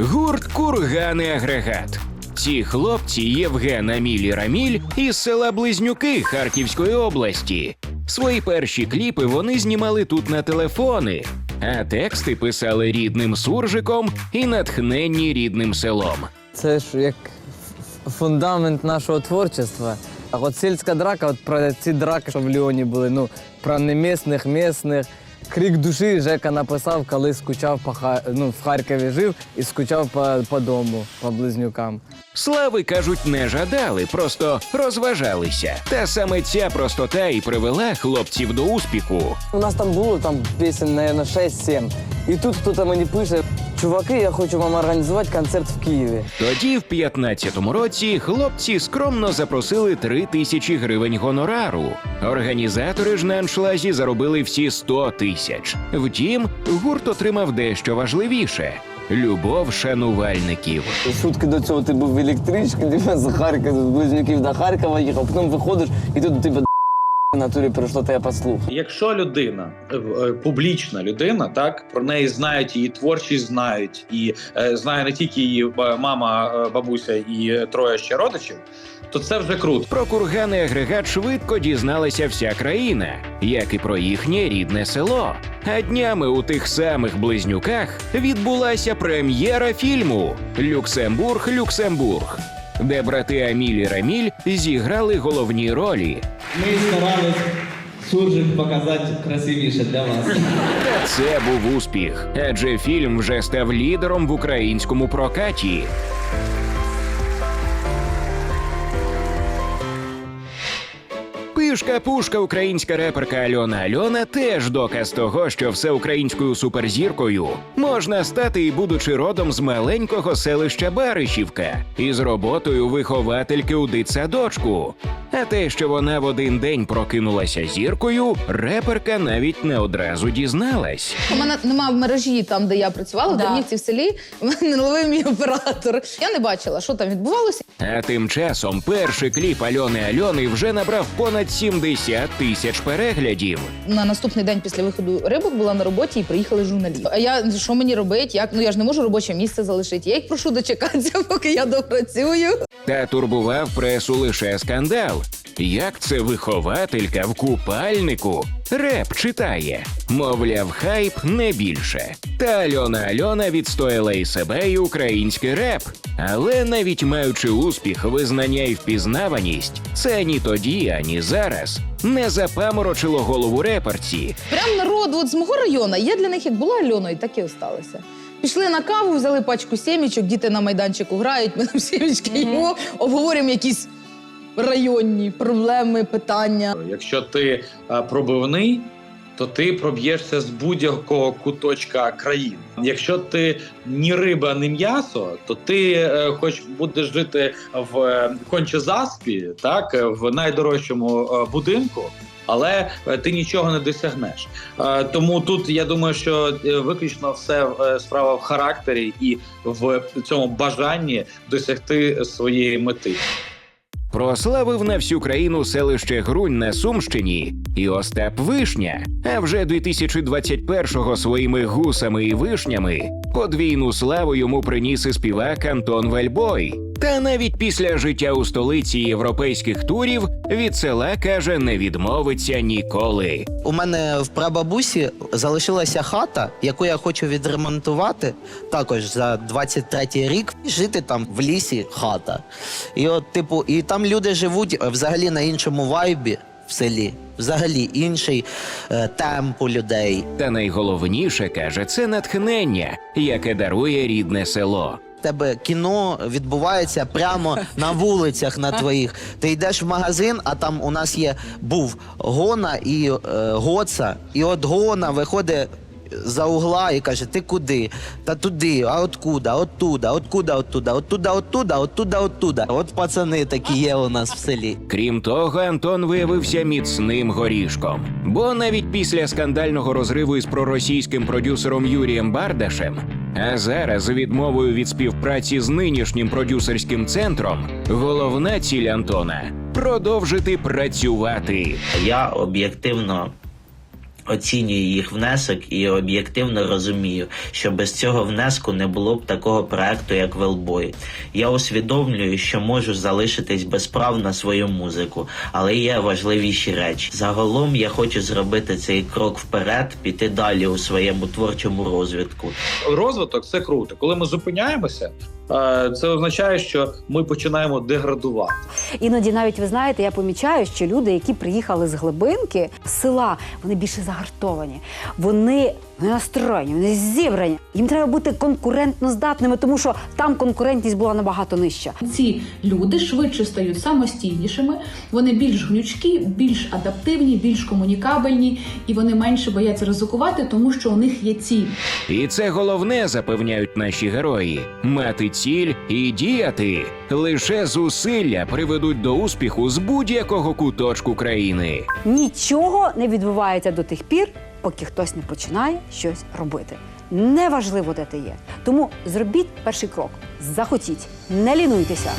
Гурт Кургани Агрегат. Ці хлопці Євген Аміль і Раміль із села Близнюки Харківської області. Свої перші кліпи вони знімали тут на телефони, а тексти писали рідним суржиком і натхненні рідним селом. Це ж як фундамент нашого творчества. А от сільська драка, от про ці драки, що в Ліоні були, ну про немісних, місних. Крик душі Жека написав, коли скучав по Ха- ну, в Харкові жив і скучав по, по дому, по близнюкам. Слави кажуть, не жадали, просто розважалися. Та саме ця простота і привела хлопців до успіху. У нас там було там пісень, наверное, 6-7. І тут хтось мені пише: чуваки, я хочу вам організувати концерт в Києві. Тоді, в 15-му році, хлопці скромно запросили 3 тисячі гривень гонорару. Організатори ж на аншлагі заробили всі 100 тисяч. Втім, гурт отримав дещо важливіше любов шанувальників. Шутки до цього ти був в електричці, типу, з Харкова, з близнюків до Харкова їхав, потім виходиш, і тут тебе в натурі прийшло тебе послух. Якщо людина е, е, публічна людина, так про неї знають її творчість, знають і е, знає не тільки її мама, бабуся і троє ще родичів, то це вже круто. Про кургани агрегат швидко дізналася вся країна, як і про їхнє рідне село. А днями у тих самих близнюках відбулася прем'єра фільму Люксембург, Люксембург, де брати Аміль і Раміль зіграли головні ролі. Ми старались суржик показати красивіше для вас. Це був успіх, адже фільм вже став лідером в українському прокаті. Пишка пушка українська реперка Альона Альона теж доказ того, що всеукраїнською суперзіркою можна стати і будучи родом з маленького селища Баришівка із роботою виховательки у дитсадочку. А те, що вона в один день прокинулася зіркою, реперка навіть не одразу дізналась. У мене немає мережі там, де я працювала, в Да. Дарнівці в селі. Мене не ловив мій оператор. Я не бачила, що там відбувалося. А тим часом перший кліп Альони Альони вже набрав понад 70 тисяч переглядів. На наступний день після виходу рибок була на роботі і приїхали журналісти. А я що мені робити? Як ну я ж не можу робоче місце залишити. Я їх прошу дочекатися, поки я допрацюю. Та турбував пресу лише скандал. Як це вихователька в купальнику? Реп читає. Мовляв, хайп не більше. Та Альона Альона відстояла і себе, і український реп. Але навіть маючи успіх, визнання і впізнаваність, це ні тоді, ані зараз не запаморочило голову реперці. Прям народ от з мого району. Я для них як була Альоною, так і осталася. Пішли на каву, взяли пачку сімічок, діти на майданчику грають, ми там сімічки їмо, обговорюємо якісь районні проблеми, питання. Якщо ти е, пробивний, то ти проб'єшся з будь-якого куточка країни. Якщо ти ні риба, ні м'ясо, то ти е, хоч будеш жити в е, кончезаспі, так в найдорожчому будинку. Але ти нічого не досягнеш. Тому тут я думаю, що виключно все справа в характері і в цьому бажанні досягти своєї мети. Прославив на всю країну селище Грунь на Сумщині і Остап Вишня. А вже 2021-го своїми гусами і вишнями подвійну славу йому приніс і співак Антон Вальбой. Та навіть після життя у столиці європейських турів від села каже, не відмовиться ніколи. У мене в прабабусі залишилася хата, яку я хочу відремонтувати також за 23-й рік. Жити там в лісі хата. І от, типу, і там люди живуть е, взагалі на іншому вайбі в селі. Взагалі інший е, темп у людей. Та найголовніше каже, це натхнення, яке дарує рідне село. Тебе кіно відбувається прямо на вулицях на твоїх. Ти йдеш в магазин, а там у нас є був гона і е, гоца. І от гона виходить за угла і каже: Ти куди? Та туди, а откуда? Оттуда, откуда, оттуда, оттуда, оттуда, оттуда, оттуда. От пацани такі є у нас в селі. Крім того, Антон виявився міцним горішком. Бо навіть після скандального розриву із проросійським продюсером Юрієм Бардашем, а зараз відмовою від співпраці з нинішнім продюсерським центром, головна ціль Антона продовжити працювати. Я об'єктивно оцінюю їх внесок і об'єктивно розумію, що без цього внеску не було б такого проекту, як Велбой. Я усвідомлюю, що можу залишитись без прав на свою музику, але є важливіші речі. Загалом я хочу зробити цей крок вперед, піти далі у своєму творчому розвитку. Розвиток це круто. Коли ми зупиняємося, це означає, що ми починаємо деградувати. Іноді навіть ви знаєте, я помічаю, що люди, які приїхали з глибинки з села, вони більше загартовані. Вони не настроєні, вони зібрані. Їм треба бути конкурентно здатними, тому що там конкурентність була набагато нижча. Ці люди швидше стають самостійнішими, вони більш гнучкі, більш адаптивні, більш комунікабельні, і вони менше бояться ризикувати, тому що у них є ціль. І це головне, запевняють наші герої: мати ціль і діяти. Лише зусилля приведуть до успіху з будь-якого куточку країни. Нічого не відбувається до тих пір, поки хтось не починає щось робити. Неважливо, де ти є. Тому зробіть перший крок, захотіть, не лінуйтеся.